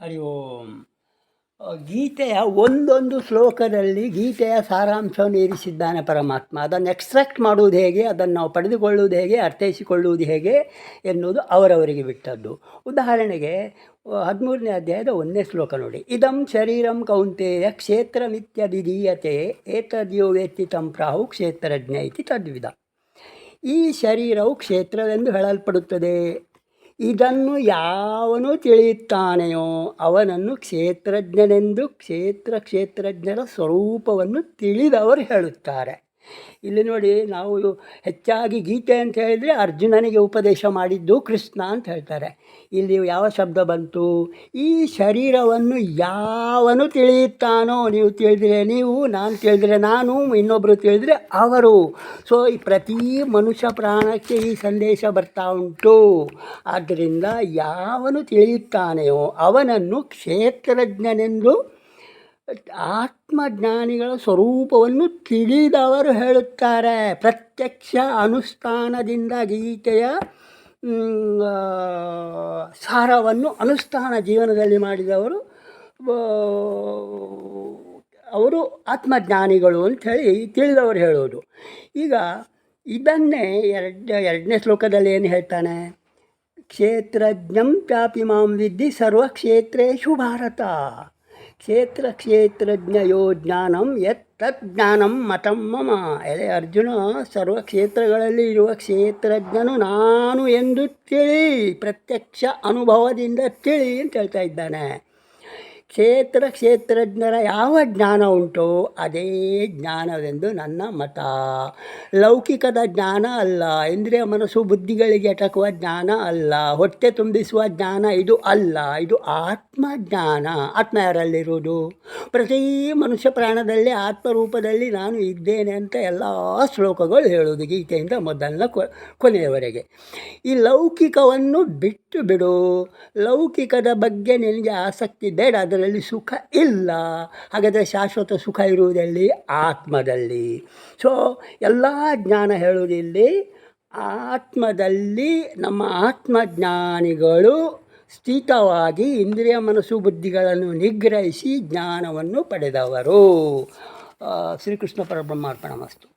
ಹರಿ ಓಂ ಗೀತೆಯ ಒಂದೊಂದು ಶ್ಲೋಕದಲ್ಲಿ ಗೀತೆಯ ಸಾರಾಂಶವನ್ನು ಇರಿಸಿದ್ದಾನೆ ಪರಮಾತ್ಮ. ಅದನ್ನು ಎಕ್ಸ್ಟ್ರಾಕ್ಟ್ ಮಾಡುವುದು ಹೇಗೆ, ಅದನ್ನು ನಾವು ಪಡೆದುಕೊಳ್ಳುವುದು ಹೇಗೆ, ಅರ್ಥೈಸಿಕೊಳ್ಳುವುದು ಹೇಗೆ ಎನ್ನುವುದು ಅವರವರಿಗೆ ಬಿಟ್ಟದ್ದು. ಉದಾಹರಣೆಗೆ, ಹದಿಮೂರನೇ ಅಧ್ಯಾಯದ ಒಂದನೇ ಶ್ಲೋಕ ನೋಡಿ. ಇದಂ ಶರೀರಂ ಕೌಂತೆಯ ಕ್ಷೇತ್ರಮಿತ್ಯಧಿಧೀಯತೆ ಏತದ್ಯೋ ವೇತ್ತಿ ತಂ ಪ್ರಾಹು ಕ್ಷೇತ್ರಜ್ಞ ಇತಿ ತದ್ವಿಧ ಈ ಶರೀರವು ಕ್ಷೇತ್ರವೆಂದು ಹೇಳಲ್ಪಡುತ್ತದೆ. ಇದನ್ನು ಯಾವನು ತಿಳಿಯುತ್ತಾನೆಯೋ ಅವನನ್ನು ಕ್ಷೇತ್ರಜ್ಞನೆಂದು ಕ್ಷೇತ್ರ ಕ್ಷೇತ್ರಜ್ಞರ ಸ್ವರೂಪವನ್ನು ತಿಳಿದವರು ಹೇಳುತ್ತಾರೆ. ಇಲ್ಲಿ ನೋಡಿ ನಾವು ಹೆಚ್ಚಾಗಿ ಗೀತೆ ಅಂತ ಹೇಳಿದರೆ ಅರ್ಜುನನಿಗೆ ಉಪದೇಶ ಮಾಡಿದ್ದು ಕೃಷ್ಣ ಅಂತ ಹೇಳ್ತಾರೆ. ಇಲ್ಲಿ ಯಾವ ಶಬ್ದ ಬಂತು? ಈ ಶರೀರವನ್ನು ಯಾವನು ತಿಳಿಯುತ್ತಾನೋ ನೀವು ತಿಳಿದರೆ ನೀವು, ನಾನು ತಿಳಿದರೆ ನಾನು ಇನ್ನೊಬ್ಬರು ತಿಳಿದರೆ ಅವರು. ಸೊ ಈ ಪ್ರತಿ ಮನುಷ್ಯ ಪ್ರಾಣಕ್ಕೆ ಈ ಸಂದೇಶ ಬರ್ತಾ ಉಂಟು. ಆದ್ದರಿಂದ ಯಾವನು ತಿಳಿಯುತ್ತಾನೆಯೋ ಅವನನ್ನು ಕ್ಷೇತ್ರಜ್ಞನೆಂದು ಆತ್ಮಜ್ಞಾನಿಗಳ ಸ್ವರೂಪವನ್ನು ತಿಳಿದವರು ಹೇಳುತ್ತಾರೆ. ಪ್ರತ್ಯಕ್ಷ ಅನುಷ್ಠಾನದಿಂದ ಗೀತೆಯ ಸಾರವನ್ನು ಅನುಷ್ಠಾನ ಜೀವನದಲ್ಲಿ ಮಾಡಿದವರು ಅವರು ಆತ್ಮಜ್ಞಾನಿಗಳು ಅಂಥೇಳಿ ತಿಳಿದವರು ಹೇಳೋದು. ಈಗ ಇದನ್ನೇ ಎರಡು, ಎರಡನೇ ಶ್ಲೋಕದಲ್ಲಿ ಏನು ಹೇಳ್ತಾನೆ? ಕ್ಷೇತ್ರಜ್ಞಂ ಚಾಪಿ ಮಾಂ ವಿದ್ಧಿ ಸರ್ವಕ್ಷೇತ್ರೇಷು ಭಾರತ. ಕ್ಷೇತ್ರ ಕ್ಷೇತ್ರಜ್ಞಯೋ ಜ್ಞಾನಂ ಯತ್ ತತ್ ಜ್ಞಾನಂ ಮತಂ ಮಮ. ಎಲೆ ಅರ್ಜುನ, ಸರ್ವ ಕ್ಷೇತ್ರಗಳಲ್ಲಿ ಇರುವ ಕ್ಷೇತ್ರಜ್ಞನು ನಾನು ಎಂದು ತಿಳಿ, ಪ್ರತ್ಯಕ್ಷ ಅನುಭವದಿಂದ ತಿಳಿ ಅಂತ ಹೇಳ್ತಾ ಇದ್ದಾನೆ. ಕ್ಷೇತ್ರ ಕ್ಷೇತ್ರಜ್ಞರ ಯಾವ ಜ್ಞಾನ ಉಂಟೋ ಅದೇ ಜ್ಞಾನವೆಂದು ನನ್ನ ಮತ. ಲೌಕಿಕದ ಜ್ಞಾನ ಅಲ್ಲ, ಇಂದ್ರಿಯ ಮನಸ್ಸು ಬುದ್ಧಿಗಳಿಗೆ ಅಟಕುವ ಜ್ಞಾನ ಅಲ್ಲ, ಹೊಟ್ಟೆ ತುಂಬಿಸುವ ಜ್ಞಾನ ಇದು ಅಲ್ಲ, ಇದು ಆತ್ಮಜ್ಞಾನ. ಆತ್ಮ ಯಾರಲ್ಲಿರುವುದು? ಪ್ರತಿ ಮನುಷ್ಯ ಪ್ರಾಣದಲ್ಲಿ ಆತ್ಮರೂಪದಲ್ಲಿ ನಾನು ಇದ್ದೇನೆ ಅಂತ ಎಲ್ಲ ಶ್ಲೋಕಗಳು ಹೇಳುವುದು ಗೀತೆಯಿಂದ ಮೊದಲನ ಕೊನೆಯವರೆಗೆ. ಈ ಲೌಕಿಕವನ್ನು ಬಿಟ್ಟು ಬಿಡು. ಲೌಕಿಕದ ಬಗ್ಗೆ ನಿನಗೆ ಆಸಕ್ತಿ ಬೇಡ ಅದರಲ್ಲಿ ಸುಖ ಇಲ್ಲ. ಹಾಗಾದರೆ ಶಾಶ್ವತ ಸುಖ ಇರುವುದಲ್ಲಿ? ಆತ್ಮದಲ್ಲಿ. ಸೊ ಎಲ್ಲ ಜ್ಞಾನ ಹೇಳುವುದಿಲ್ಲಿ ಆತ್ಮದಲ್ಲಿ ನಮ್ಮ ಆತ್ಮಜ್ಞಾನಿಗಳು ಸ್ಥಿತವಾಗಿ ಇಂದ್ರಿಯ ಮನಸ್ಸು ಬುದ್ಧಿಗಳನ್ನು ನಿಗ್ರಹಿಸಿ ಜ್ಞಾನವನ್ನು ಪಡೆದವರು. ಶ್ರೀಕೃಷ್ಣ ಪರಬ್ರಹ್ಮಾರ್ಪಣ ಮಸ್ತು